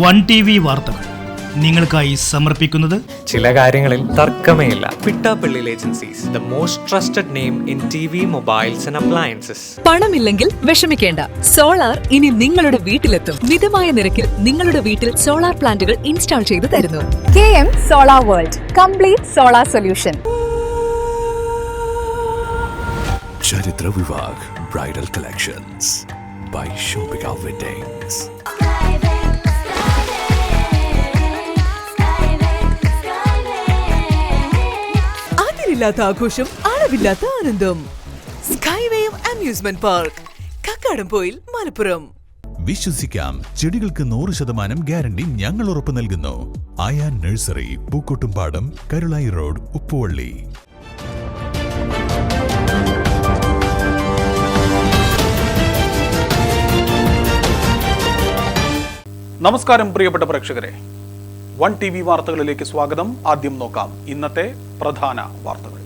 One T V വാർത്തകൾ നിങ്ങൾക്കായി സമർപ്പിക്കുന്നത് ചില കാര്യങ്ങളിൽ തർക്കമേ ഇല്ല Pittappilly agencies the most trusted name in T V mobiles and appliances പണമില്ലെങ്കിൽ വിഷമിക്കേണ്ട. സോളാർ ഇനി നിങ്ങളുടെ വീട്ടിലെത്തും. മിതമായ നിരക്കിൽ നിങ്ങളുടെ വീട്ടിൽ സോളാർ പ്ലാന്റുകൾ ഇൻസ്റ്റാൾ ചെയ്തു തരുന്നു. K M solar world complete solar solution. Charitra Vivah bridal collections by Shoppika weddings അതിരില്ലാത്ത ആഘോഷം അളവില്ലാത്ത ആനന്ദം. Skywave amusement park Kakkadampoyil Malappuram. വിശ്വസിക്കാം ചെടികൾക്ക് നൂറ് ശതമാനം ഗ്യാരണ്ടി ഞങ്ങൾ ഉറപ്പ് നൽകുന്നു. Ayan nursery Pookkottumpadam Karulai road Uppuvally. നമസ്കാരം പ്രിയപ്പെട്ട പ്രേക്ഷകരെ. വൺ ടി വി വാർത്തകളിലേക്ക് സ്വാഗതം. ആദ്യം നോക്കാം. ഇന്നത്തെ പ്രധാന വാർത്തകൾ.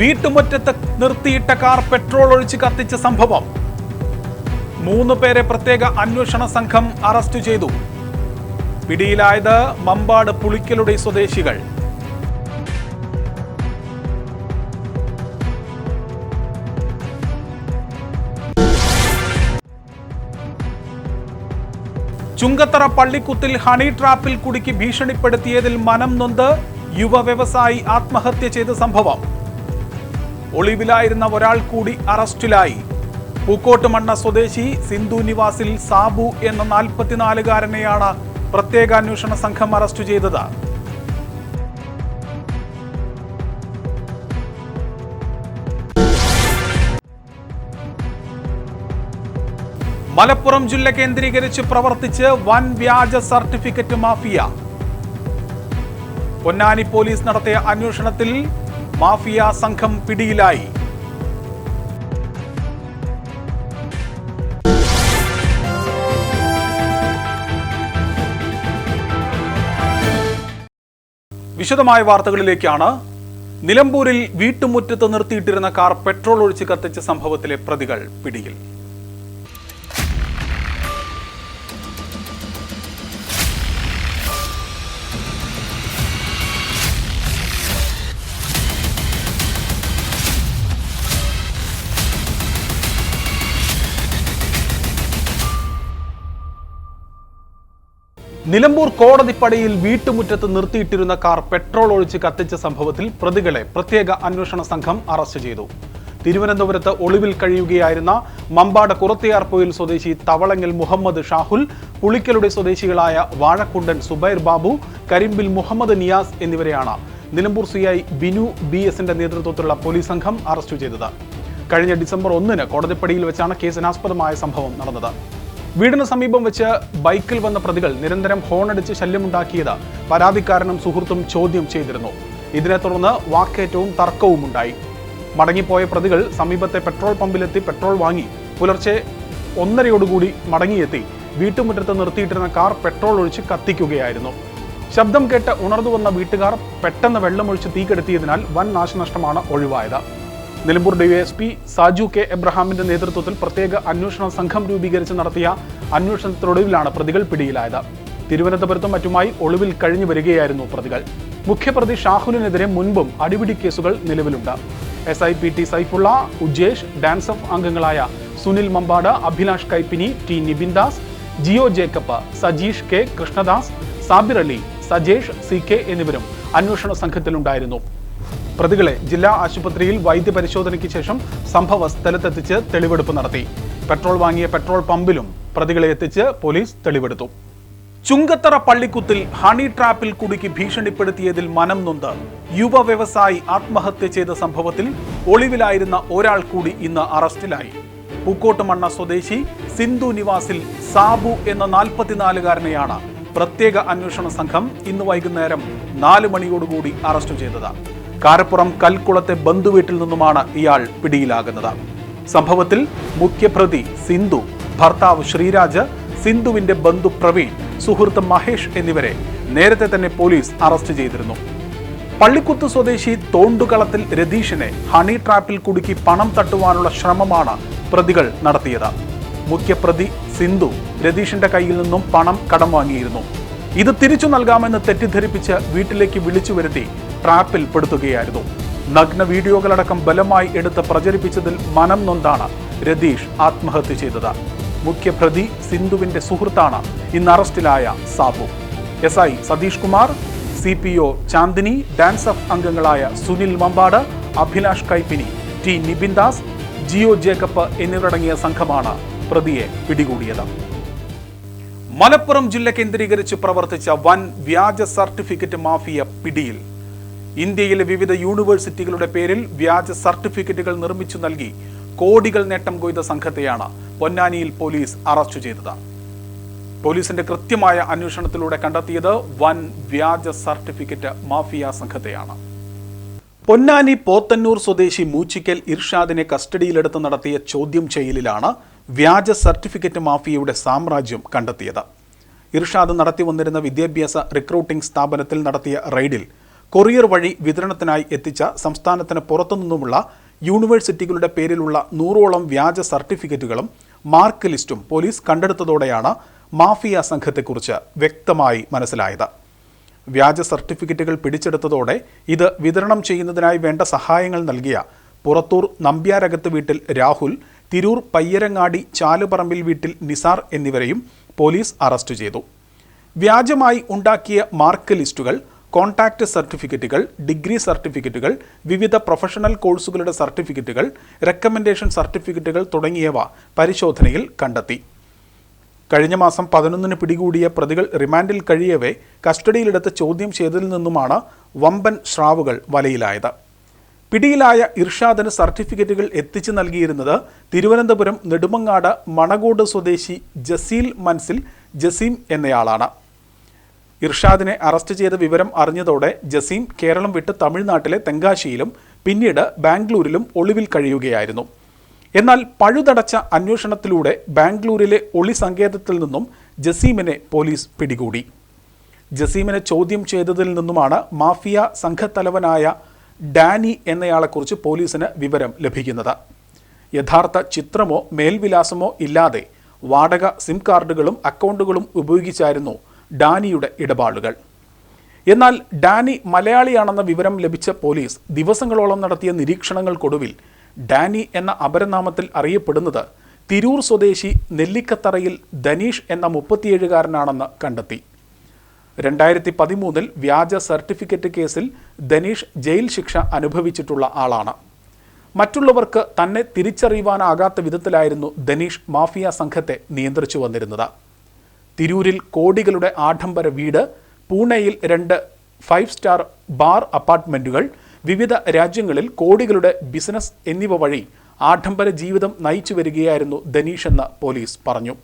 വീട്ടുമുറ്റത്ത് നിർത്തിയിട്ട കാർ പെട്രോൾ ഒഴിച്ച് കത്തിച്ച സംഭവം. മൂന്ന് പേരെ പ്രത്യേക അന്വേഷണ സംഘം അറസ്റ്റ് ചെയ്തു. പിടിയിലായത് മമ്പാട് പുളിക്കലുടെ സ്വദേശികൾ. ചുങ്കത്തറ പള്ളിക്കുത്തിൽ ഹണി ട്രാപ്പിൽ കുടുക്കി ഭീഷണിപ്പെടുത്തിയതിൽ മനം നൊന്ത് യുവ വ്യവസായി ആത്മഹത്യ ചെയ്ത സംഭവം. ഒളിവിലായിരുന്ന ഒരാൾ കൂടി അറസ്റ്റിലായി. പൂക്കോട്ടുമണ്ണ സ്വദേശി സിന്ധു നിവാസിൽ സാബു എന്ന നാൽപ്പത്തിനാലുകാരനെയാണ് പ്രത്യേക അന്വേഷണ സംഘം അറസ്റ്റ് ചെയ്തത്. മലപ്പുറം ജില്ല കേന്ദ്രീകരിച്ച് പ്രവർത്തിച്ച് വൻ വ്യാജ സർട്ടിഫിക്കറ്റ് മാഫിയ. പൊന്നാനി പോലീസ് നടത്തിയ അന്വേഷണത്തിൽ മാഫിയ സംഘം പിടിയിലായി. വിശദമായ വാർത്തകളിലേക്കാണ്. നിലമ്പൂരിൽ വീട്ടുമുറ്റത്ത് നിർത്തിയിട്ടിരുന്ന കാർ പെട്രോൾ ഒഴിച്ച് കത്തിച്ച സംഭവത്തിലെ പ്രതികൾ പിടിയിൽ. നിലമ്പൂർ കോടതിപ്പടിയിൽ വീട്ടുമുറ്റത്ത് നിർത്തിയിട്ടിരുന്ന കാർ പെട്രോൾ ഒഴിച്ച് കത്തിച്ച സംഭവത്തിൽ പ്രതികളെ പ്രത്യേക അന്വേഷണ സംഘം അറസ്റ്റ് ചെയ്തു. തിരുവനന്തപുരത്ത് ഒളിവിൽ കഴിയുകയായിരുന്ന മമ്പാട് കുറത്തിയാർപ്പൊയിൽ സ്വദേശി തവളങ്ങൽ മുഹമ്മദ് ഷാഹുൽ പുളിക്കലുടെ സ്വദേശികളായ വാഴക്കുണ്ടൻ സുബൈർ ബാബു കരിമ്പിൽ മുഹമ്മദ് നിയാസ് എന്നിവരെയാണ് Nilambur C I Binu B എസിന്റെ നേതൃത്വത്തിലുള്ള പോലീസ് സംഘം അറസ്റ്റ് ചെയ്തത്. കഴിഞ്ഞ ഡിസംബർ ഒന്നിന് കോടതിപ്പടിയിൽ വെച്ചാണ് കേസിനാസ്പദമായ സംഭവം നടന്നത്. വീടിന് സമീപം വെച്ച് ബൈക്കിൽ വന്ന പ്രതികൾ നിരന്തരം ഹോണടിച്ച് ശല്യമുണ്ടാക്കിയത് പരാതിക്കാരനും സുഹൃത്തും ചോദ്യം ചെയ്തിരുന്നു. ഇതിനെ തുടർന്ന് വാക്കേറ്റവും തർക്കവും ഉണ്ടായി മടങ്ങിപ്പോയ പ്രതികൾ സമീപത്തെ പെട്രോൾ പമ്പിലെത്തി പെട്രോൾ വാങ്ങി പുലർച്ചെ ഒന്നരയോടുകൂടി മടങ്ങിയെത്തി. വീട്ടുമുറ്റത്ത് നിർത്തിയിട്ടിരുന്ന കാർ പെട്രോൾ ഒഴിച്ച് കത്തിക്കുകയായിരുന്നു. ശബ്ദം കേട്ട് ഉണർന്നു വന്ന വീട്ടുകാർ പെട്ടെന്ന് വെള്ളമൊഴിച്ച് തീ കെടുത്തിയതിനാൽ വൻ നാശനഷ്ടമാണ് ഒഴിവായത്. നിലമ്പൂർ ഡിവൈഎസ്പി സാജു കെ എബ്രഹാമിന്റെ നേതൃത്വത്തിൽ പ്രത്യേക അന്വേഷണ സംഘം രൂപീകരിച്ച് നടത്തിയ അന്വേഷണത്തിനൊടുവിലാണ് പ്രതികൾ പിടിയിലായത്. തിരുവനന്തപുരത്തും മറ്റുമായി ഒളിവിൽ കഴിഞ്ഞു വരികയായിരുന്നു പ്രതികൾ. മുഖ്യപ്രതി ഷാഹുലിനെതിരെ മുൻപും അടിപിടി കേസുകൾ നിലവിലുണ്ട്. S I P T Saifulla Ujesh of അംഗങ്ങളായ Sunil Mampad Abhilash Kaippini T Nibin Das Jio Jacob Sajeesh K Krishnadas Sabir Ali Sajesh C K എന്നിവരും അന്വേഷണ സംഘത്തിലുണ്ടായിരുന്നു. പ്രതികളെ ജില്ലാ ആശുപത്രിയിൽ വൈദ്യപരിശോധനയ്ക്ക് ശേഷം സംഭവ സ്ഥലത്തെത്തിച്ച് തെളിവെടുപ്പ് നടത്തി. പെട്രോൾ വാങ്ങിയ പെട്രോൾ പമ്പിലും പ്രതികളെ എത്തിച്ച് പോലീസ് തെളിവെടുത്തു. ചുങ്കത്തറ പള്ളിക്കുത്തിൽ ഹണി ട്രാപ്പിൽ കുടുക്കി ഭീഷണിപ്പെടുത്തിയതിൽ മനം നൊന്ത് യുവ വ്യവസായി ആത്മഹത്യ ചെയ്ത സംഭവത്തിൽ ഒളിവിലായിരുന്ന ഒരാൾ കൂടി ഇന്ന് അറസ്റ്റിലായി. പൂക്കോട്ടുമണ്ണ സ്വദേശി സിന്ധു നിവാസിൽ സാബു എന്ന നാൽപ്പത്തിനാലുകാരനെയാണ് പ്രത്യേക അന്വേഷണ സംഘം ഇന്ന് വൈകുന്നേരം നാല് മണിയോടുകൂടി അറസ്റ്റ് ചെയ്തത്. കാരപ്പുറം കൽക്കുളത്തെ ബന്ധുവീട്ടിൽ നിന്നുമാണ് ഇയാൾ പിടിയിലാകുന്നത്. സംഭവത്തിൽ മുഖ്യപ്രതി സിന്ധു ഭർത്താവ് ശ്രീരാജ് സിന്ധുവിന്റെ ബന്ധു പ്രവീൺ സുഹൃത്ത് മഹേഷ് എന്നിവരെ നേരത്തെ തന്നെ പോലീസ് അറസ്റ്റ് ചെയ്തിരുന്നു. പള്ളിക്കുത്ത് സ്വദേശി തോണ്ടുകളത്തിൽ രതീഷിനെ ഹണി ട്രാപ്പിൽ കുടുക്കി പണം തട്ടുവാനുള്ള ശ്രമമാണ് പ്രതികൾ നടത്തിയത്. മുഖ്യപ്രതി സിന്ധു രതീഷിന്റെ കയ്യിൽ നിന്നും പണം കടം വാങ്ങിയിരുന്നു. ഇത് തിരിച്ചു നൽകാമെന്ന് തെറ്റിദ്ധരിപ്പിച്ച് വീട്ടിലേക്ക് വിളിച്ചു വരുത്തി ട്രാപ്പിൽ പെടുത്തുകയായിരുന്നു നഗ്ന വീഡിയോകളടക്കം ബലമായി എടുത്ത് പ്രചരിപ്പിച്ചതിൽ മനം നൊന്താണ് രതീഷ് ആത്മഹത്യ ചെയ്തത്. മുഖ്യപ്രതി സിന്ധുവിന്റെ സുഹൃത്താണ് ഇന്ന് അറസ്റ്റിലായ Sabu. S I Satheesh Kumar C P O Chandini DANSAF അംഗങ്ങളായ സുനിൽ മമ്പാട് അഭിലാഷ് കൈപ്പിനി ടി നിബിൻ ദാസ് ജിയോ ജേക്കബ് എന്നിവരടങ്ങിയ സംഘമാണ് പ്രതിയെ പിടികൂടിയത്. മലപ്പുറം ജില്ല കേന്ദ്രീകരിച്ച് പ്രവർത്തിച്ച വൻ വ്യാജ സർട്ടിഫിക്കറ്റ് മാഫിയ പിടിയിൽ ഇന്ത്യയിലെ വിവിധ യൂണിവേഴ്സിറ്റികളുടെ പേരിൽ വ്യാജ സർട്ടിഫിക്കറ്റുകൾ നിർമ്മിച്ചു നൽകി കോടികൾ നേട്ടം കൊയ്ത സംഘത്തെയാണ് പൊന്നാനിയിൽ പോലീസ് അറസ്റ്റ് ചെയ്തത്. പോലീസിന്റെ കൃത്യമായ അന്വേഷണത്തിലൂടെ കണ്ടെത്തിയത് വൻ വ്യാജ സർട്ടിഫിക്കറ്റ് മാഫിയ സംഘത്തെയാണ്. പൊന്നാനി പോത്തന്നൂർ സ്വദേശി മൂച്ചിക്കൽ ഇർഷാദിനെ കസ്റ്റഡിയിലെടുത്ത് നടത്തിയ ചോദ്യം ചെയ്യലിലാണ് വ്യാജ സർട്ടിഫിക്കറ്റ് മാഫിയയുടെ സാമ്രാജ്യം കണ്ടെത്തിയത്. ഇർഷാദ് നടത്തി വന്നിരുന്ന വിദ്യാഭ്യാസ റിക്രൂട്ടിംഗ് സ്ഥാപനത്തിൽ നടത്തിയ റെയ്ഡിൽ കൊറിയർ വഴി വിതരണത്തിനായി എത്തിച്ച സംസ്ഥാനത്തിന് പുറത്തുനിന്നുമുള്ള യൂണിവേഴ്സിറ്റികളുടെ പേരിലുള്ള നൂറോളം വ്യാജ സർട്ടിഫിക്കറ്റുകളും മാർക്ക് ലിസ്റ്റും പോലീസ് കണ്ടെടുത്തതോടെയാണ് മാഫിയ സംഘത്തെക്കുറിച്ച് വ്യക്തമായി മനസ്സിലായത്. വ്യാജ സർട്ടിഫിക്കറ്റുകൾ പിടിച്ചെടുത്തതോടെ ഇത് വിതരണം ചെയ്യുന്നതിനായി വേണ്ട സഹായങ്ങൾ നൽകിയ പുറത്തൂർ നമ്പ്യാരകത്ത് വീട്ടിൽ രാഹുൽ തിരൂർ പയ്യരങ്ങാടി ചാലുപറമ്പിൽ വീട്ടിൽ നിസാർ എന്നിവരെയും പോലീസ് അറസ്റ്റ് ചെയ്തു. വ്യാജമായി ഉണ്ടാക്കിയ മാർക്ക് ലിസ്റ്റുകൾ കോൺടാക്റ്റ് സർട്ടിഫിക്കറ്റുകൾ ഡിഗ്രി സർട്ടിഫിക്കറ്റുകൾ വിവിധ പ്രൊഫഷണൽ കോഴ്സുകളുടെ സർട്ടിഫിക്കറ്റുകൾ റെക്കമെൻഡേഷൻ സർട്ടിഫിക്കറ്റുകൾ തുടങ്ങിയവ പരിശോധനയിൽ കണ്ടെത്തി. കഴിഞ്ഞ മാസം പതിനൊന്നിന് പിടികൂടിയ പ്രതികൾ റിമാൻഡിൽ കഴിയവേ കസ്റ്റഡിയിലെടുത്ത് ചോദ്യം ചെയ്തതിൽ നിന്നുമാണ് വമ്പൻ സ്രാവുകൾ വലയിലായത്. പിടിയിലായ ഇർഷാദിന് സർട്ടിഫിക്കറ്റുകൾ എത്തിച്ചു നൽകിയിരുന്നത് തിരുവനന്തപുരം നെടുമങ്ങാട് മണകോട് സ്വദേശി ജസീൽ മൻസിൽ ജസീം എന്നയാളാണ്. ഇർഷാദിനെ അറസ്റ്റ് ചെയ്ത വിവരം അറിഞ്ഞതോടെ ജസീം കേരളം വിട്ട് തമിഴ്നാട്ടിലെ തെങ്കാശിയിലും പിന്നീട് ബാംഗ്ലൂരിലും ഒളിവിൽ കഴിയുകയായിരുന്നു. എന്നാൽ പഴുതടച്ച അന്വേഷണത്തിലൂടെ ബാംഗ്ലൂരിലെ ഒളി സങ്കേതത്തിൽ നിന്നും ജസീമിനെ പോലീസ് പിടികൂടി. ജസീമിനെ ചോദ്യം ചെയ്തതിൽ നിന്നുമാണ് മാഫിയ സംഘത്തലവനായ ഡാനി എന്നയാളെക്കുറിച്ച് പോലീസിന് വിവരം ലഭിക്കുന്നത്. യഥാർത്ഥ ചിത്രമോ മേൽവിലാസമോ ഇല്ലാതെ വാടക സിം കാർഡുകളും അക്കൗണ്ടുകളും ഉപയോഗിച്ചായിരുന്നു ഡാനിയുടെ ഇടപാടുകൾ. എന്നാൽ ഡാനി മലയാളിയാണെന്ന വിവരം ലഭിച്ച പോലീസ് ദിവസങ്ങളോളം നടത്തിയ നിരീക്ഷണങ്ങൾക്കൊടുവിൽ ഡാനി എന്ന അപരനാമത്തിൽ അറിയപ്പെടുന്നത് തിരൂർ സ്വദേശി നെല്ലിക്കത്തറയിൽ ധനീഷ് എന്ന മുപ്പത്തിയേഴുകാരനാണെന്ന് കണ്ടെത്തി. രണ്ടായിരത്തി പതിമൂന്നിൽ വ്യാജ സർട്ടിഫിക്കറ്റ് കേസിൽ ധനീഷ് ജയിൽ ശിക്ഷ അനുഭവിച്ചിട്ടുള്ള ആളാണ്. മറ്റുള്ളവർക്ക് തന്നെ തിരിച്ചറിയുവാനാകാത്ത വിധത്തിലായിരുന്നു ധനീഷ് മാഫിയ സംഘത്തെ നിയന്ത്രിച്ചു വന്നിരുന്നത്. തിരൂരിൽ കോടികളുടെ ആഡംബര വീട് പൂനെയിൽ രണ്ട് ഫൈവ് സ്റ്റാർ ബാർ അപ്പാർട്ട്മെന്റുകൾ വിവിധ രാജ്യങ്ങളിൽ കോടികളുടെ ബിസിനസ് എന്നിവ വഴി ആഡംബര ജീവിതം നയിച്ചു വരികയായിരുന്നു ധനീഷ് എന്ന് പോലീസ് പറഞ്ഞു.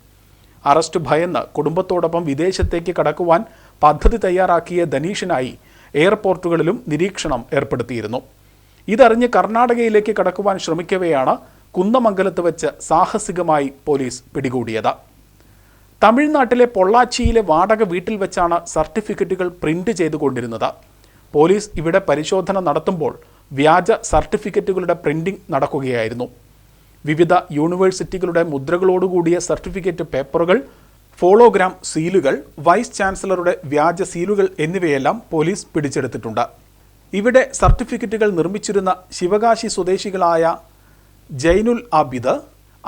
അറസ്റ്റ് ഭയന്ന് കുടുംബത്തോടൊപ്പം വിദേശത്തേക്ക് കടക്കുവാൻ പദ്ധതി തയ്യാറാക്കിയ ധനീഷിനായി എയർപോർട്ടുകളിലും നിരീക്ഷണം ഏർപ്പെടുത്തിയിരുന്നു. ഇതറിഞ്ഞ് കർണാടകയിലേക്ക് കടക്കുവാൻ ശ്രമിക്കവെയാണ് കുന്നമംഗലത്ത് വെച്ച് സാഹസികമായി പോലീസ് പിടികൂടിയത്. തമിഴ്നാട്ടിലെ പൊള്ളാച്ചിയിലെ വാടക വീട്ടിൽ വെച്ചാണ് സർട്ടിഫിക്കറ്റുകൾ പ്രിന്റ് ചെയ്തുകൊണ്ടിരുന്നത്. പോലീസ് ഇവിടെ പരിശോധന നടത്തുമ്പോൾ വ്യാജ സർട്ടിഫിക്കറ്റുകളുടെ പ്രിന്റിംഗ് നടക്കുകയായിരുന്നു. വിവിധ യൂണിവേഴ്സിറ്റികളുടെ മുദ്രകളോടുകൂടിയ സർട്ടിഫിക്കറ്റ് പേപ്പറുകൾ ഫോളോഗ്രാം സീലുകൾ വൈസ് ചാൻസലറുടെ വ്യാജ സീലുകൾ എന്നിവയെല്ലാം പോലീസ് പിടിച്ചെടുത്തിട്ടുണ്ട്. ഇവിടെ സർട്ടിഫിക്കറ്റുകൾ നിർമ്മിച്ചിരുന്ന ശിവകാശി സ്വദേശികളായ ജൈനുൽ ആബിദ്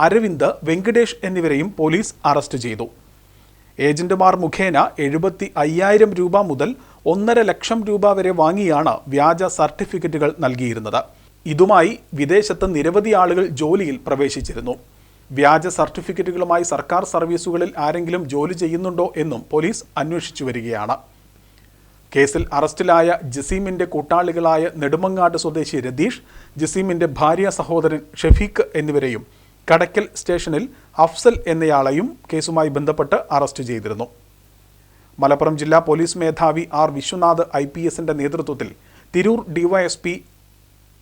അരവിന്ദ് വെങ്കടേഷ് എന്നിവരെയും പോലീസ് അറസ്റ്റ് ചെയ്തു. ഏജന്റുമാർ മുഖേന എഴുപത്തി അയ്യായിരം രൂപ മുതൽ ഒന്നര ലക്ഷം രൂപ വരെ വാങ്ങിയാണ് വ്യാജ സർട്ടിഫിക്കറ്റുകൾ നൽകിയിരുന്നത്. ഇതുമായി വിദേശത്ത് നിരവധി ആളുകൾ ജോലിയിൽ പ്രവേശിച്ചിരുന്നു. വ്യാജ സർട്ടിഫിക്കറ്റുകളുമായി സർക്കാർ സർവീസുകളിൽ ആരെങ്കിലും ജോലി ചെയ്യുന്നുണ്ടോ എന്നും പോലീസ് അന്വേഷിച്ചു വരികയാണ്. കേസിൽ അറസ്റ്റിലായ ജസീമിന്റെ കൂട്ടാളികളായ നെടുമങ്ങാട് സ്വദേശി രതീഷ് ജസീമിന്റെ ഭാര്യ സഹോദരൻ ഷെഫീഖ് എന്നിവരെയും കടക്കൽ സ്റ്റേഷനിൽ അഫ്സൽ എന്നയാളെയും കേസുമായി ബന്ധപ്പെട്ട് അറസ്റ്റ് ചെയ്തിരുന്നു. മലപ്പുറം ജില്ലാ പോലീസ് മേധാവി ആർ വിശ്വനാഥ് ഐ പി എസിന്റെ നേതൃത്വത്തിൽ Tirur DYSP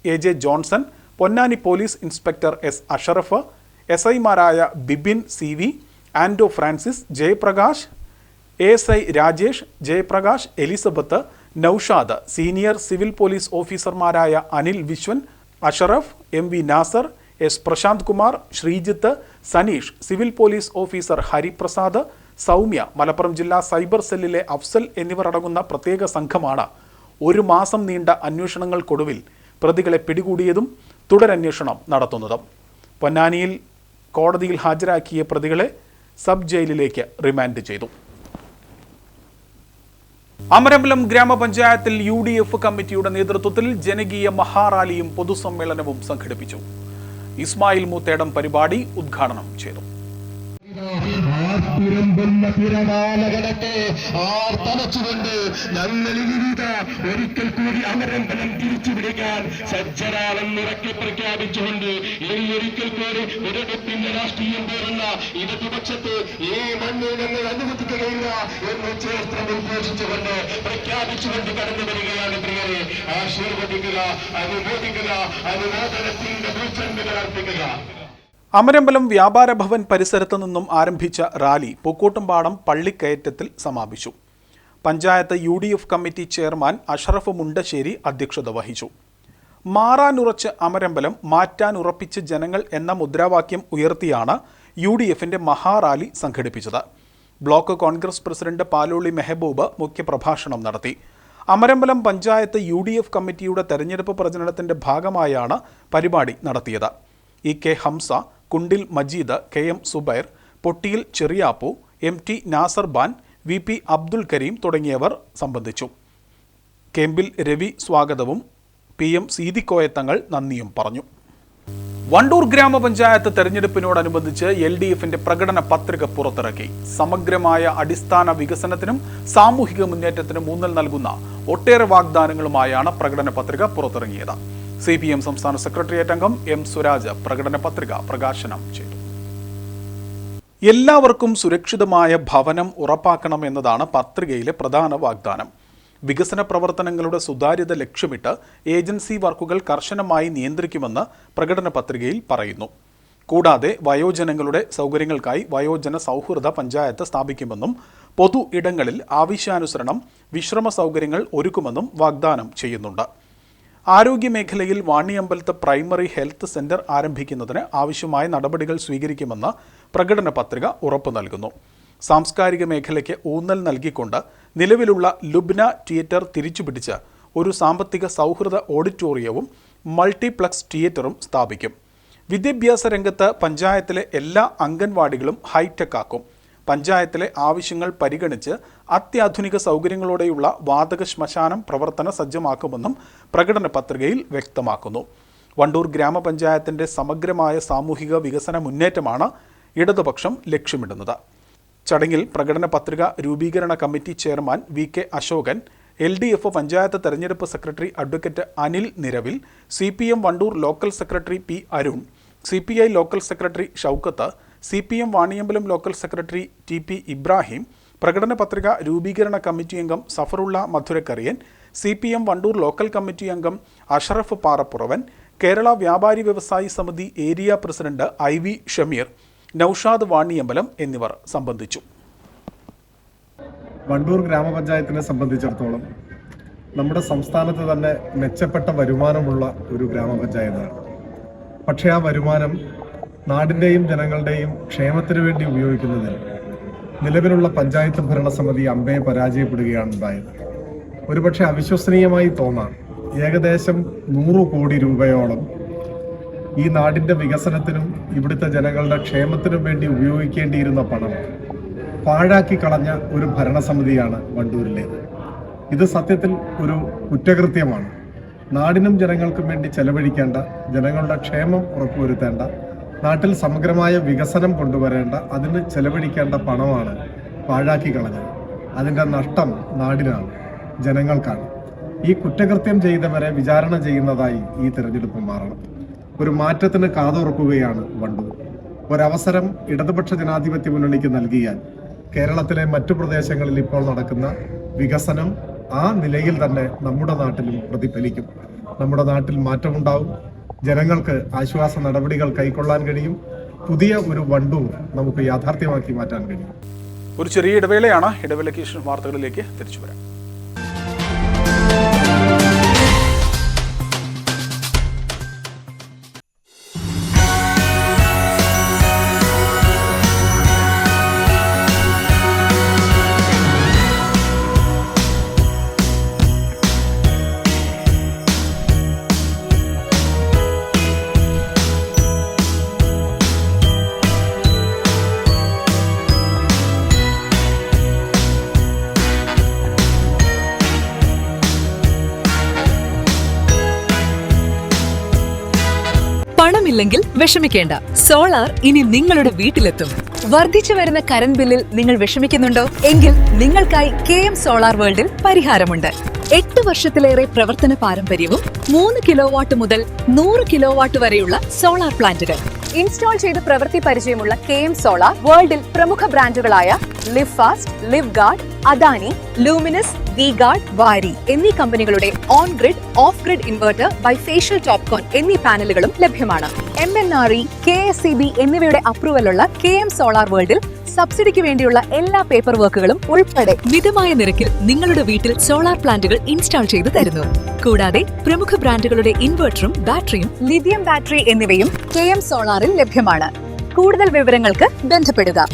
A J Johnson Ponnani police inspector S Ashraf S ഐമാരായ Bibin C V Anto Francis Jayaprakash S I Rajesh Jayaprakash Elizabeth Naushad senior civil police ഓഫീസർമാരായ Anil Vishwan Ashraf M V Nasar S Prashanth Kumar Sreejith Saneesh civil police officer Hariprasad Soumya Malappuram ജില്ലാ cyber സെല്ലിലെ അഫ്സൽ എന്നിവർ അടങ്ങുന്ന പ്രത്യേക സംഘമാണ്. ഒരു മാസം നീണ്ട അന്വേഷണങ്ങൾക്കൊടുവിൽ പ്രതികളെ പിടികൂടിയതും തുടരന്വേഷണം നടത്തുന്നതും. പൊന്നാനിയിൽ കോടതിയിൽ ഹാജരാക്കിയ പ്രതികളെ സബ് ജയിലിലേക്ക് റിമാൻഡ് ചെയ്തു. അമരമ്പലം ഗ്രാമപഞ്ചായത്തിൽ യു ഡി എഫ് കമ്മിറ്റിയുടെ നേതൃത്വത്തിൽ ജനകീയ മഹാറാലിയും പൊതുസമ്മേളനവും സംഘടിപ്പിച്ചു. ഇസ്മായിൽ മൂത്തേടം പരിപാടി ഉദ്ഘാടനം ചെയ്തു ആർത്തുരമ്പുന്ന തിരമാലകളൊക്കെ ആർ തലച്ചുകൊണ്ട് ഞങ്ങൾ വിവിധ ഒരിക്കൽ കൂടി അമരമ്പലം തിരിച്ചുപിടിക്കാൻ സജ്ജരാണെന്നിറക്കി പ്രഖ്യാപിച്ചുകൊണ്ട് ഇനി ഒരിക്കൽ കൂടി ഒരിടത്തിന്റെ രാഷ്ട്രീയം പേരുന്ന ഇടതുപക്ഷത്ത് ഈ മണ്ണിൽ ഞങ്ങൾ അനുവദിക്കുകയില്ല എന്ന് ചേർത്തം ഉദ്ഘോഷിച്ചുകൊണ്ട് പ്രഖ്യാപിച്ചുകൊണ്ട് കടന്നു വരികയാണ് പ്രിയരെ. ആശീർവദിക്കുക അനുമോദിക്കുക അനുമോദനത്തിന്റെ ഭൂചന്തുകൾ അർപ്പിക്കുക. അമരമ്പലം വ്യാപാര ഭവൻ പരിസരത്ത് നിന്നും ആരംഭിച്ച റാലി പൂക്കോട്ടുംപാടം പള്ളിക്കയറ്റത്തിൽ സമാപിച്ചു. Panchayat U D F committee chairman Ashraf Mundassery അധ്യക്ഷത വഹിച്ചു. മാറാനുറച്ച് അമരമ്പലം മാറ്റാനുറപ്പിച്ച് ജനങ്ങൾ എന്ന മുദ്രാവാക്യം ഉയർത്തിയാണ് യു ഡി എഫിന്റെ മഹാറാലി സംഘടിപ്പിച്ചത്. Block Congress president Paloli Mehaboob മുഖ്യപ്രഭാഷണം നടത്തി. Amarambalam panchayat U D F കമ്മിറ്റിയുടെ തെരഞ്ഞെടുപ്പ് പ്രചരണത്തിന്റെ ഭാഗമായാണ് പരിപാടി നടത്തിയത്. E K Hamsa Kundil Majeed K M Subair Pottiyil Cheriyappu M T Nasar ban V P Abdul Kareem തുടങ്ങിയവർ സംബന്ധിച്ചു. കേമ്പിൽ രവി സ്വാഗതവും പി എം സീതിക്കോയത്തങ്ങൾ നന്ദിയും പറഞ്ഞു. വണ്ടൂർ ഗ്രാമപഞ്ചായത്ത് തെരഞ്ഞെടുപ്പിനോടനുബന്ധിച്ച് എൽ ഡി എഫിന്റെ പ്രകടന പത്രിക പുറത്തിറക്കി. സമഗ്രമായ അടിസ്ഥാന വികസനത്തിനും സാമൂഹിക മുന്നേറ്റത്തിനും ഊന്നൽ നൽകുന്ന ഒട്ടേറെ വാഗ്ദാനങ്ങളുമായാണ് പ്രകടന പത്രിക പുറത്തിറങ്ങിയത്. സി പി എം സംസ്ഥാന സെക്രട്ടേറിയറ്റ് അംഗം എം സുരാജ് പ്രകടന പത്രിക പ്രകാശനം ചെയ്തു. എല്ലാവർക്കും സുരക്ഷിതമായ ഭവനം ഉറപ്പാക്കണം എന്നതാണ് പത്രികയിലെ പ്രധാന വാഗ്ദാനം. വികസന പ്രവർത്തനങ്ങളുടെ സുതാര്യത ലക്ഷ്യമിട്ട് ഏജൻസി വർക്കുകൾ കർശനമായി നിയന്ത്രിക്കുമെന്ന് പ്രകടന പത്രികയിൽ പറയുന്നു. കൂടാതെ വയോജനങ്ങളുടെ സൗകര്യങ്ങൾക്കായി വയോജന സൗഹൃദ പഞ്ചായത്ത് സ്ഥാപിക്കുമെന്നും പൊതു ഇടങ്ങളിൽ ആവശ്യാനുസരണം വിശ്രമ സൗകര്യങ്ങൾ ഒരുക്കുമെന്നും വാഗ്ദാനം ചെയ്യുന്നുണ്ട്. ആരോഗ്യമേഖലയിൽ വാണിയമ്പലത്ത് പ്രൈമറി ഹെൽത്ത് സെന്റർ ആരംഭിക്കുന്നതിന് ആവശ്യമായ നടപടികൾ സ്വീകരിക്കുമെന്ന് പ്രകടന പത്രിക ഉറപ്പു നൽകുന്നു. സാംസ്കാരിക മേഖലയ്ക്ക് ഊന്നൽ നൽകിക്കൊണ്ട് നിലവിലുള്ള ലുബ്ന തിയേറ്റർ തിരിച്ചുപിടിച്ച് ഒരു സാമ്പത്തിക സൗഹൃദ ഓഡിറ്റോറിയവും മൾട്ടിപ്ലക്സ് തിയേറ്ററും സ്ഥാപിക്കും. വിദ്യാഭ്യാസ രംഗത്ത് പഞ്ചായത്തിലെ എല്ലാ അംഗൻവാടികളും ഹൈടെക് ആക്കും. പഞ്ചായത്തിലെ ആവശ്യങ്ങൾ പരിഗണിച്ച് അത്യാധുനിക സൗകര്യങ്ങളോടെയുള്ള വാതക ശ്മശാനം പ്രവർത്തന സജ്ജമാക്കുമെന്നും പ്രകടന പത്രികയിൽ വ്യക്തമാക്കുന്നു. വണ്ടൂർ ഗ്രാമപഞ്ചായത്തിന്റെ സമഗ്രമായ സാമൂഹിക വികസന മുന്നേറ്റമാണ് ഇടതുപക്ഷം ലക്ഷ്യമിടുന്നത്. ചടങ്ങിൽ പ്രകടന പത്രിക രൂപീകരണ committee chairman V K Ashokan L D F panchayat തെരഞ്ഞെടുപ്പ് secretary advocate Anil Niravil C P M Wandoor local secretary P Arun C P I local secretary Shoukath C P M Vaniyambalam local secretary T P Ibrahim പ്രകടന പത്രിക രൂപീകരണ committee അംഗം Safarulla Madhurakkariyan C P M Wandoor local committee അംഗം അഷറഫ് പാറപ്പുറവൻ കേരള വ്യാപാരി വ്യവസായി സമിതി area president I V Shameer Naushad Vaniyambalam എന്നിവർ സംബന്ധിച്ചു. വണ്ടൂർ ഗ്രാമപഞ്ചായത്തിനെ സംബന്ധിച്ചിടത്തോളം നമ്മുടെ സംസ്ഥാനത്ത് തന്നെ മെച്ചപ്പെട്ട വരുമാനമുള്ള ഒരു ഗ്രാമപഞ്ചായത്താണ്. പക്ഷേ ആ വരുമാനം നാടിന്റെയും ജനങ്ങളുടെയും ക്ഷേമത്തിന് വേണ്ടി ഉപയോഗിക്കുന്നതിൽ നിലവിലുള്ള പഞ്ചായത്ത് ഭരണസമിതി അമ്പയെ പരാജയപ്പെടുകയാണ് ഉണ്ടായത് ഒരുപക്ഷെ അവിശ്വസനീയമായി തോന്നാം ഏകദേശം നൂറ് കോടി രൂപയോളം ഈ നാടിന്റെ വികസനത്തിനും ഇവിടുത്തെ ജനങ്ങളുടെ ക്ഷേമത്തിനും വേണ്ടി ഉപയോഗിക്കേണ്ടിയിരുന്ന പണം പാഴാക്കി കളഞ്ഞ ഒരു ഭരണസമിതിയാണ് വണ്ടൂരിലേത്. ഇത് സത്യത്തിൽ ഒരു കുറ്റകൃത്യമാണ്. നാടിനും ജനങ്ങൾക്കും വേണ്ടി ചെലവഴിക്കേണ്ട ജനങ്ങളുടെ ക്ഷേമം ഉറപ്പുവരുത്തേണ്ട നാട്ടിൽ സമഗ്രമായ വികസനം കൊണ്ടുവരേണ്ട അതിന് ചെലവഴിക്കേണ്ട പണമാണ് പാഴാക്കി കളഞ്ഞത്. അതിന്റെ നഷ്ടം നാടിനാണ് ജനങ്ങൾക്കാണ്. ഈ കുറ്റകൃത്യം ചെയ്തവരെ വിചാരണ ചെയ്യുന്നതായി ഈ തിരഞ്ഞെടുപ്പ് മാറണം. ഒരു മാറ്റത്തിന് കാതോർക്കുകയാണ് വണ്ടൂർ. ഒരവസരം ഇടതുപക്ഷ ജനാധിപത്യ മുന്നണിക്ക് നൽകിയാൽ കേരളത്തിലെ മറ്റു പ്രദേശങ്ങളിൽ ഇപ്പോൾ നടക്കുന്ന വികസനം ആ നിലയിൽ തന്നെ നമ്മുടെ നാട്ടിലും പ്രതിഫലിക്കും. നമ്മുടെ നാട്ടിൽ മാറ്റമുണ്ടാവും ജനങ്ങൾക്ക് ആശ്വാസ നടപടികൾ കൈക്കൊള്ളാൻ കഴിയും. പുതിയ ഒരു വണ്ടൂർ നമുക്ക് യാഥാർത്ഥ്യമാക്കി മാറ്റാൻ കഴിയും. ഒരു ചെറിയ ഇടവേളയാണ്. ഇടവേളയ്ക്ക് ശേഷം വാർത്തകളിലേക്ക് തിരിച്ചു വരാം. വിഷമിക്കേണ്ട. സോളാർ ഇനി നിങ്ങളുടെ വീട്ടിലെത്തും. വർദ്ധിച്ചു വരുന്ന കരണ്ട് ബില്ലിൽ നിങ്ങൾ വിഷമിക്കുന്നുണ്ടോ? എങ്കിൽ നിങ്ങൾക്കായി കെ എം സോളാർ വേൾഡിൽ പരിഹാരമുണ്ട്. എട്ട് വർഷത്തിലേറെ പ്രവർത്തന പാരമ്പര്യവും മൂന്ന് കിലോ വാട്ട് മുതൽ നൂറ് കിലോ വാട്ട് വരെയുള്ള സോളാർ പ്ലാന്റുകൾ. ഇൻസ്റ്റാൾ ചെയ്ത് പ്രവൃത്തി പരിചയമുള്ള കെ എം സോളാർ വേൾഡിൽ പ്രമുഖ ബ്രാൻഡുകളായ Livfast Livguard Adani Luminous V Guard Waaree എന്നീ കമ്പനികളുടെ on grid off grid inverter bifacial TOPCon എന്നീ പാനലുകളും ലഭ്യമാണ്. M N R E K S C B എന്നിവയുടെ അപ്രൂവലുള്ള കെ എം സോളാർ വേൾഡിൽ സബ്സിഡിക്ക് വേണ്ടിയുള്ള എല്ലാ പേപ്പർ വർക്കുകളും ഉൾപ്പെടെ മിതമായ നിരക്കിൽ നിങ്ങളുടെ വീട്ടിൽ സോളാർ പ്ലാന്റുകൾ ഇൻസ്റ്റാൾ ചെയ്തു തരുന്നു. കൂടാതെ പ്രമുഖ ബ്രാൻഡുകളുടെ ഇൻവെർട്ടറും ബാറ്ററിയും ലിഥിയം ബാറ്ററി എന്നിവയും കെ എം സോളാറിൽ ലഭ്യമാണ്. കൂടുതൽ വിവരങ്ങൾക്ക് ബന്ധപ്പെടുക.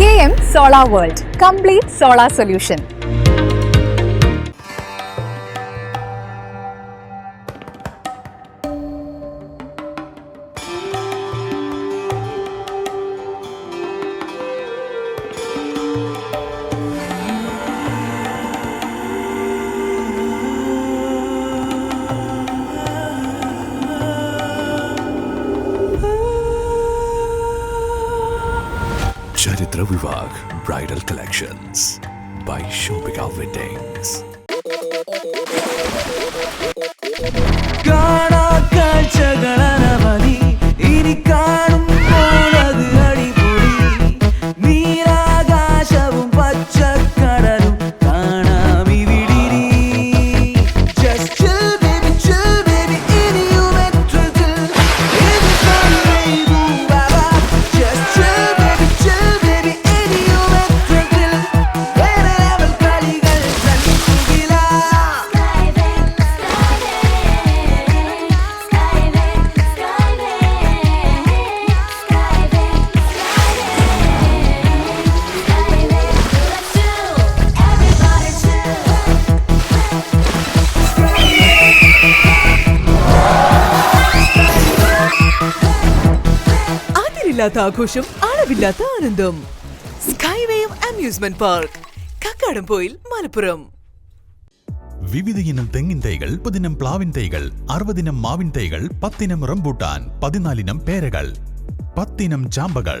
K M solar world complete solar solution. Vivah bridal collections by Shoppika weddings അതിരില്ലാത്ത ആഘോഷം അളവില്ലാത്ത ആനന്ദം. സ്കൈവേയും അമ്യൂസ്മെന്റ് പാർക്ക് കക്കാടംപോയിൽ മലപ്പുറം. വിവിധ ഇനം തെങ്ങിൻ തൈകൾ പതിനം പ്ലാവിൻ തൈകൾ അറുപതിനം മാവിൻ തൈകൾ പത്തിനം റംബൂട്ടാൻ പതിനാലിനം പേരകൾ പത്തിനം ചാമ്പകൾ.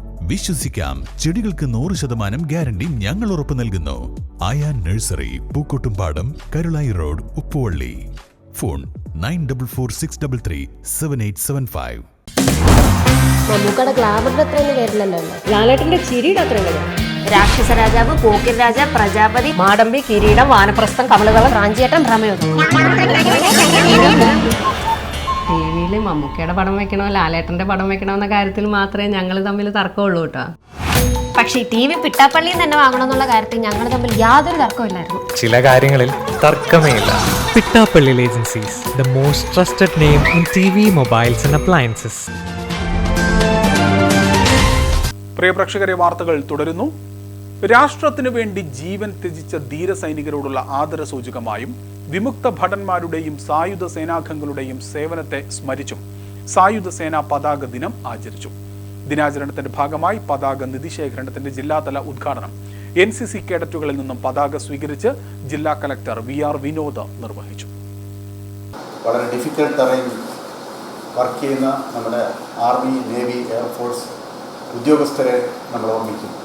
വിശ്വസിക്കാം. ചെടികൾക്ക് നൂറ് ശതമാനം ഗ്യാരണ്ടി ഞങ്ങൾ ഉറപ്പു നൽകുന്നു. Ayan nursery Pookkottumpadam Karulai road Uppuvalli. Phone nine double four six double three seven eight seven five. മമ്മൂക്കയുടെ ഗ്ലാമറിന്റെ അത്രയൊന്നും വരില്ലല്ലോ ലാലേട്ടന്റെ ചിരിയുടെ അത്രയും രാക്ഷസ രാജാവ് പോക്കിൻ രാജ പ്രജാപതി മാടമ്പി കിരീടം വാനപ്രസ്ഥം കമലതളം റാഞ്ചിയേട്ടൻ ഭ്രമയുഗം വിയിൽ മമ്മൂക്കയുടെ പടം വെക്കണോ ലാലേട്ടന്റെ പടം വെക്കണോ എന്ന കാര്യത്തിൽ മാത്രമേ ഞങ്ങൾ തമ്മിൽ തർക്കമുള്ളൂ കേട്ടോ. പക്ഷേ ടി വി പിട്ടാപ്പള്ളിയിൽ തന്നെ വാങ്ങണം എന്നുള്ള കാര്യത്തിൽ ഞങ്ങൾ തമ്മിൽ യാതൊരു തർക്കമില്ലായിരുന്നു ചില കാര്യങ്ങളിൽ തർക്കമേ ഇല്ല. Pittappilly agencies the most trusted name in T V mobiles and appliances പ്രിയ പ്രേക്ഷകരെ വാർത്തകൾ തുടരുന്നു. രാഷ്ട്രത്തിനു വേണ്ടി ജീവൻ ത്യജിച്ച ധീരസൈനികരോടുള്ള ആദരസൂചകമായും വിമുക്ത ഭടന്മാരുടെയും സായുധ സേനാംഗങ്ങളുടെയും സേവനത്തെ സ്മരിച്ചും സായുധ സേനാ പതാക ദിനം ആചരിച്ചു. ദിനാചരണത്തിന്റെ ഭാഗമായി പതാക നിധിശേഖരണത്തിന്റെ ജില്ലാതല ഉദ്ഘാടനം. എൻ സി സി കേഡറ്റുകളിൽ നിന്നും പതാക സ്വീകരിച്ച് ജില്ലാ കലക്ടർ വി ആർ വിനോദ് നിർവഹിച്ചു. വളരെ ഡിഫിക്കൽട്ട് ടെറൈനിൽ വർക്ക് ചെയ്യുന്ന നമ്മുടെ ആർമി നേവി എയർഫോഴ്സ് ഉദ്യോഗസ്ഥരെ നമ്മൾ ഓർമ്മിക്കുന്നു.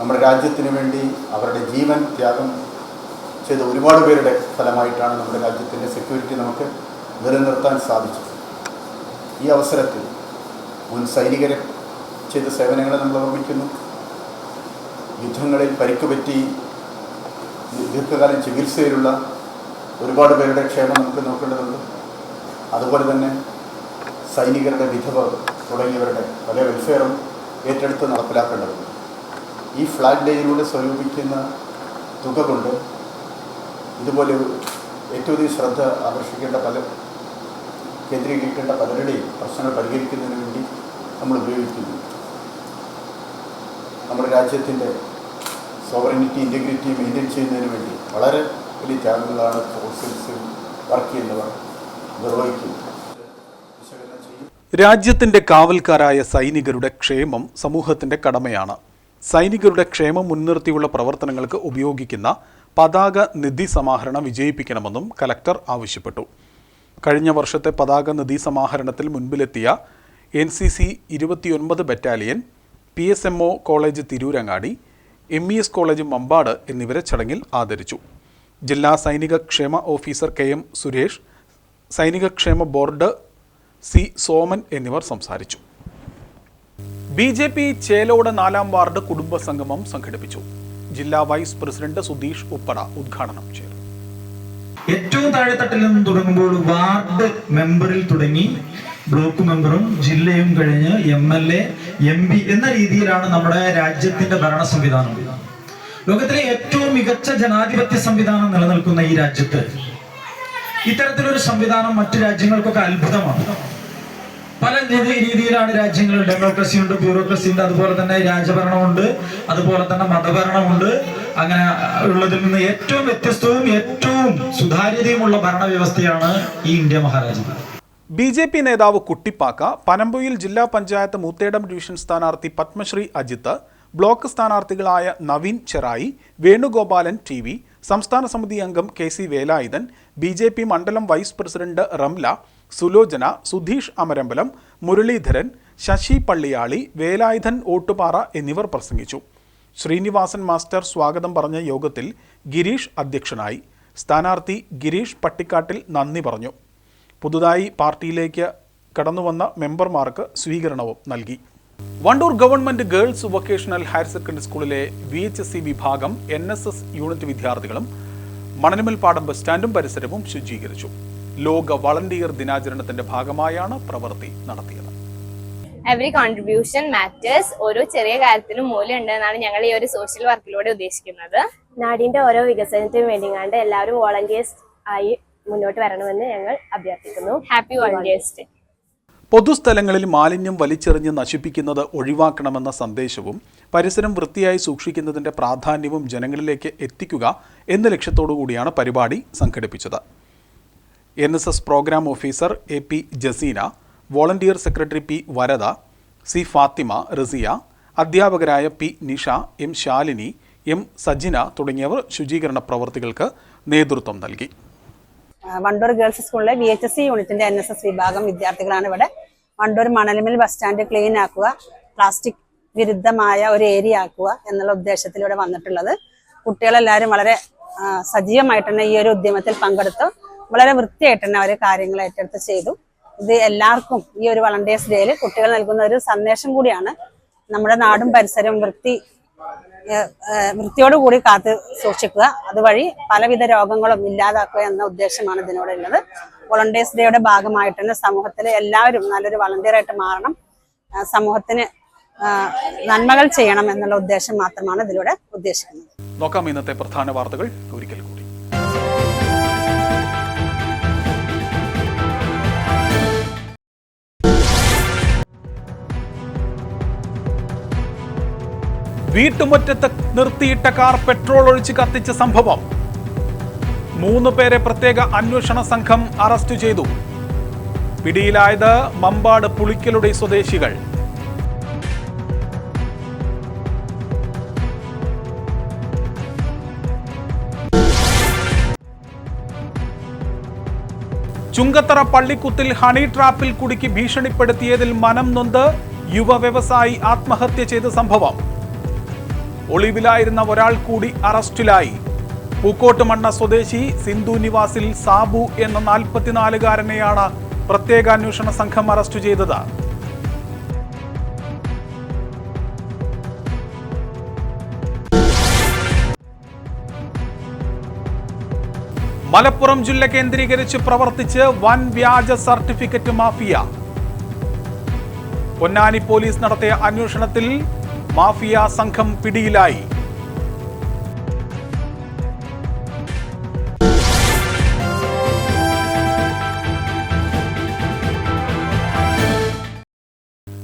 നമ്മുടെ രാജ്യത്തിന് വേണ്ടി അവരുടെ ജീവൻ ത്യാഗം ചെയ്ത ഒരുപാട് പേരുടെ ഫലമായിട്ടാണ് നമ്മുടെ രാജ്യത്തിന്റെ സെക്യൂരിറ്റി നമുക്ക് നിലനിർത്താൻ സാധിച്ചത്. ഈ അവസരത്തിൽ മുൻ സൈനികരെ ചെയ്ത സേവനങ്ങളെ നമ്മൾ ഓർമ്മിക്കുന്നു. യുദ്ധങ്ങളിൽ പരിക്കുപറ്റി ദീർഘകാലം ചികിത്സയിലുള്ള ഒരുപാട് പേരുടെ ക്ഷേമം നമുക്ക് നോക്കേണ്ടതുണ്ട്. അതുപോലെ തന്നെ സൈനികരുടെ വിധവ തുടങ്ങിയവരുടെ പല വെൽഫെയറും ഏറ്റെടുത്ത് നടപ്പിലാക്കേണ്ടതുണ്ട്. ഈ ഫ്ലാഗ് ഡേയിലൂടെ സ്വരൂപിക്കുന്ന തുക കൊണ്ട് ഇതുപോലെ ഏറ്റവും അധികം ശ്രദ്ധ ആകർഷിക്കേണ്ട പല കേന്ദ്രീകരിക്കേണ്ട പലരുടെയും പ്രശ്നങ്ങൾ പരിഹരിക്കുന്നതിന് വേണ്ടി നമ്മൾ ഉപയോഗിക്കുന്നു. നമ്മുടെ രാജ്യത്തിന്റെ സോവറിനിറ്റി ഇന്റഗ്രിറ്റി മെയിന്റെയിൻ ചെയ്യുന്നതിന് വേണ്ടി വളരെ വലിയ ത്യാഗങ്ങളാണ് ഫോഴ്സൽസിൽ വർക്ക് ചെയ്യുന്നവർ നിർവഹിക്കുന്നത്. രാജ്യത്തിന്റെ കാവൽക്കാരായ സൈനികരുടെ ക്ഷേമം സമൂഹത്തിന്റെ കടമയാണ്. സൈനികരുടെ ക്ഷേമം മുൻനിർത്തിയുള്ള പ്രവർത്തനങ്ങൾക്ക് ഉപയോഗിക്കുന്ന പതാക നിധി സമാഹരണം വിജയിപ്പിക്കണമെന്നും കലക്ടർ ആവശ്യപ്പെട്ടു. കഴിഞ്ഞ വർഷത്തെ പതാക നിധി സമാഹരണത്തിൽ മുൻപിലെത്തിയ എൻ സി സി ഇരുപത്തിയൊൻപത് battalion P S M O college Tirurangadi M E S college Mampad എന്നിവരെ ചടങ്ങിൽ ആദരിച്ചു. ജില്ലാ സൈനിക ക്ഷേമ ഓഫീസർ കെ എം സുരേഷ് സൈനികക്ഷേമ ബോർഡ് സി സോമൻ എന്നിവർ സംസാരിച്ചു. ബി ജെ പി ചേലോട് നാലാം വാർഡ് കുടുംബ സംഗമം സംഘടിപ്പിച്ചു. ജില്ലാ വൈസ് പ്രസിഡന്റ് സുധീഷ് ഉപ്പറ ഉദ്ഘാടനം ചെയ്തു. ഏറ്റവും താഴെത്തട്ടിൽ നിന്ന് തുടങ്ങുമ്പോൾ വാർഡ് മെമ്പറിൽ തുടങ്ങി ബ്ലോക്ക് മെമ്പറും ജില്ലയും കഴിഞ്ഞ് M L A M P എന്ന രീതിയിലാണ് നമ്മുടെ രാജ്യത്തിന്റെ ഭരണ സംവിധാനം. ലോകത്തിലെ ഏറ്റവും മികച്ച ജനാധിപത്യ സംവിധാനം നിലനിൽക്കുന്ന ഈ രാജ്യത്ത് ഇത്തരത്തിലൊരു സംവിധാനം മറ്റു രാജ്യങ്ങൾക്കൊക്കെ അത്ഭുതമാണ്. പല രീതി- രീതിയിലാണ് രാജ്യങ്ങൾ ഡെമോക്രസി ഉണ്ട് ബ്യൂറോക്രസി ഉണ്ട് അതുപോലെ തന്നെ രാജഭരണമുണ്ട് അതുപോലെ തന്നെ മതഭരണമുണ്ട്. അങ്ങനെ ഉള്ളതിൽ നിന്ന് ഏറ്റവും വ്യത്യസ്തവും ഏറ്റവും സുതാര്യതയുമുള്ള ഭരണവ്യവസ്ഥയാണ് ഈ ഇന്ത്യ മഹാരാജ്യം ബി ജെ പി നേതാവ് കുട്ടിപ്പാക്ക പനമ്പൊയിൽ ജില്ലാ പഞ്ചായത്ത് മൂത്തേടം ഡിവിഷൻ സ്ഥാനാർത്ഥി പത്മശ്രീ അജിത്ത് ബ്ലോക്ക് സ്ഥാനാർത്ഥികളായ നവീൻ ചെറായി വേണുഗോപാലൻ ടി വി സംസ്ഥാന സമിതി അംഗം K C Velayudhan B J P മണ്ഡലം വൈസ് പ്രസിഡന്റ് റംല സുലോചന സുധീഷ് അമരമ്പലം മുരളീധരൻ ശശി പള്ളിയാളി വേലായുധൻ ഓട്ടുപാറ എന്നിവർ പ്രസംഗിച്ചു. ശ്രീനിവാസൻ മാസ്റ്റർ സ്വാഗതം പറഞ്ഞ യോഗത്തിൽ ഗിരീഷ് അധ്യക്ഷനായി. സ്ഥാനാർത്ഥി ഗിരീഷ് പട്ടിക്കാട്ടിൽ നന്ദി പറഞ്ഞു. പുതുതായി പാർട്ടിയിലേക്ക് കടന്നുവന്ന മെമ്പർമാർക്ക് സ്വീകരണവും നൽകി. Wandoor government girls vocational higher secondary സ്കൂളിലെ വി എച്ച് എസ് സി വിഭാഗം എൻ എസ് എസ് യൂണിറ്റ് വിദ്യാർത്ഥികളും മണലിമൽപാടം ബസ് സ്റ്റാൻഡും പരിസരവും ശുചീകരിച്ചു. ലോക വളണ്ടിയർ ദിനാചരണത്തിന്റെ ഭാഗമായാണ് പ്രവൃത്തി നടത്തിയത്. എവറി കോൺട്രിബ്യൂഷൻ മാറ്റേഴ്സ് ഓരോ ചെറിയ കാര്യത്തിനും മൂല്യമുണ്ട് എന്നാണ് ഞങ്ങൾ ഈ ഒരു സോഷ്യൽ വർക്കിലൂടെ ഉദ്ദേശിക്കുന്നത്. നാടിന്റെ ഓരോ വികസനത്തിനും വേണ്ടിങ്ങാണ്ട് എല്ലാവരും വോളണ്ടിയേഴ്സ് ആയി മുന്നോട്ട് വരണമെന്ന് ഞങ്ങൾ അഭ്യർത്ഥിക്കുന്നു. ഹാപ്പി വോളണ്ടിയേഴ്സ് ഡേ പൊതുസ്ഥലങ്ങളിൽ മാലിന്യം വലിച്ചെറിഞ്ഞ് നശിപ്പിക്കുന്നത് ഒഴിവാക്കണമെന്ന സന്ദേശവും പരിസരം വൃത്തിയായി സൂക്ഷിക്കുന്നതിന്റെ പ്രാധാന്യവും ജനങ്ങളിലേക്ക് എത്തിക്കുക എന്ന ലക്ഷ്യത്തോടു കൂടിയാണ് പരിപാടി സംഘടിപ്പിച്ചത്. N S S programme officer A P Jaseena volunteer secretary P Varada C Fathima Raziya അധ്യാപകരായ P Nisha M Shalini M Sajina തുടങ്ങിയവർ ശുചീകരണ പ്രവർത്തികൾക്ക് നേതൃത്വം നൽകി. വണ്ടൂർ ഗേൾസ് സ്കൂളിലെ വി എച്ച് എസ് സി യൂണിറ്റിന്റെ എൻ എസ് എസ് വിഭാഗം വിദ്യാർത്ഥികളാണ് ഇവിടെ. Wandoor Manalimil bus stand clean ആക്കുക പ്ലാസ്റ്റിക് വിരുദ്ധമായ ഒരു ഏരിയ ആക്കുക എന്നുള്ള ഉദ്ദേശത്തിലൂടെ വന്നിട്ടുള്ളത്. കുട്ടികളെല്ലാവരും വളരെ സജീവമായിട്ട് തന്നെ ഈ ഒരു ഉദ്യമത്തിൽ പങ്കെടുത്തു. വളരെ വൃത്തിയായിട്ട് തന്നെ അവർ കാര്യങ്ങൾ ഏറ്റെടുത്ത് ചെയ്തു. ഇത് എല്ലാവർക്കും ഈ ഒരു വളണ്ടിയേഴ്സ് ഡേയിൽ കുട്ടികൾ നൽകുന്ന ഒരു സന്ദേശം കൂടിയാണ്. നമ്മുടെ നാടും പരിസരവും വൃത്തി വൃത്തിയോടുകൂടി കാത്ത് സൂക്ഷിക്കുക. അതുവഴി പലവിധ രോഗങ്ങളും ഇല്ലാതാക്കുക എന്ന ഉദ്ദേശമാണ് ഇതിനോടുള്ളത് വോളണ്ടിയേഴ്സ് ഡേയുടെ ഭാഗമായിട്ട് തന്നെ സമൂഹത്തിലെ എല്ലാവരും നല്ലൊരു വളണ്ടിയറായിട്ട് മാറണം. സമൂഹത്തിന് നന്മകൾ ചെയ്യണം എന്നുള്ള ഉദ്ദേശം മാത്രമാണ് ഇതിലൂടെ ഉദ്ദേശിക്കുന്നത്. നോക്കാം ഇന്നത്തെ പ്രധാന വാർത്തകൾ ഒരിക്കൽ വീട്ടുമുറ്റത്ത് നിർത്തിയിട്ട കാർ പെട്രോൾ ഒഴിച്ച് കത്തിച്ച സംഭവം. മൂന്ന് പേരെ പ്രത്യേക അന്വേഷണ സംഘം അറസ്റ്റ് ചെയ്തു. പിടിയിലായത് മമ്പാട് പുളിക്കലുടെ സ്വദേശികൾ. ചുങ്കത്തറ പള്ളിക്കുത്തിൽ ഹണി ട്രാപ്പിൽ കുടുക്കി ഭീഷണിപ്പെടുത്തിയതിൽ മനം നൊന്ത് യുവ വ്യവസായി ആത്മഹത്യ ചെയ്ത സംഭവം. ഒളിവിലായിരുന്ന ഒരാൾ കൂടി അറസ്റ്റിലായി. പൂക്കോട്ടുമണ്ണ സ്വദേശി സിന്ധു നിവാസിൽ സാബു എന്ന നാൽപ്പത്തിനാലുകാരനെയാണ് പ്രത്യേക അന്വേഷണ സംഘം അറസ്റ്റ് ചെയ്തത്. മലപ്പുറം ജില്ല കേന്ദ്രീകരിച്ച് പ്രവർത്തിച്ച് വൻ വ്യാജ സർട്ടിഫിക്കറ്റ് മാഫിയ. പൊന്നാനി പോലീസ് നടത്തിയ അന്വേഷണത്തിൽ മാഫിയ സംഘം പിടിയിലായി.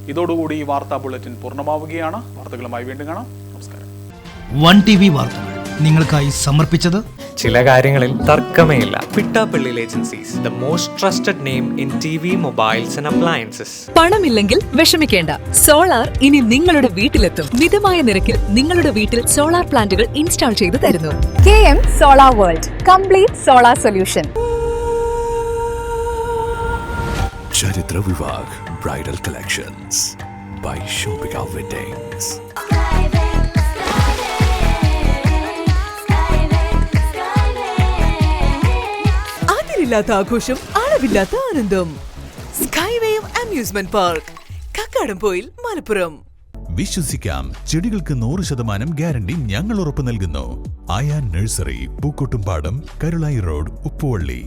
ഇതോടുകൂടി ഈ വാർത്താ ബുള്ളറ്റിൻ പൂർണമാവുകയാണ്. വാർത്തകളുമായി വീണ്ടും കാണാം. നമസ്കാരം. വൺ ടി വി വാർത്തകൾ. നിങ്ങൾക്കായി സമർപ്പിച്ചത്? ചില കാര്യങ്ങളിൽ തർക്കമേയില്ല. Pittappilly agencies the most trusted name in T V mobiles and appliances പണമില്ലെങ്കിൽ വിഷമിക്കേണ്ട. സോളാർ ഇനി നിങ്ങളുടെ വീട്ടിലെത്തും. മിതമായ നിരക്കിൽ നിങ്ങളുടെ വീട്ടിൽ സോളാർ പ്ലാന്റുകൾ ഇൻസ്റ്റാൾ ചെയ്തു തരുന്നു. K M solar world complete solar solution. ചരിത്ര Vivah bridal collections by Shopika weddings അതിരില്ലാത്ത ആഘോഷം അളവില്ലാത്ത ആനന്ദം. Skywave amusement park Kakkadampoyil Malappuram. വിശ്വസിക്കാം ചെടികൾക്ക് നൂറ് ശതമാനം ഗ്യാരണ്ടി ഞങ്ങൾ ഉറപ്പു നൽകുന്നു. Ayan nursery Pookkottumpadam Karulai road Uppuvalli.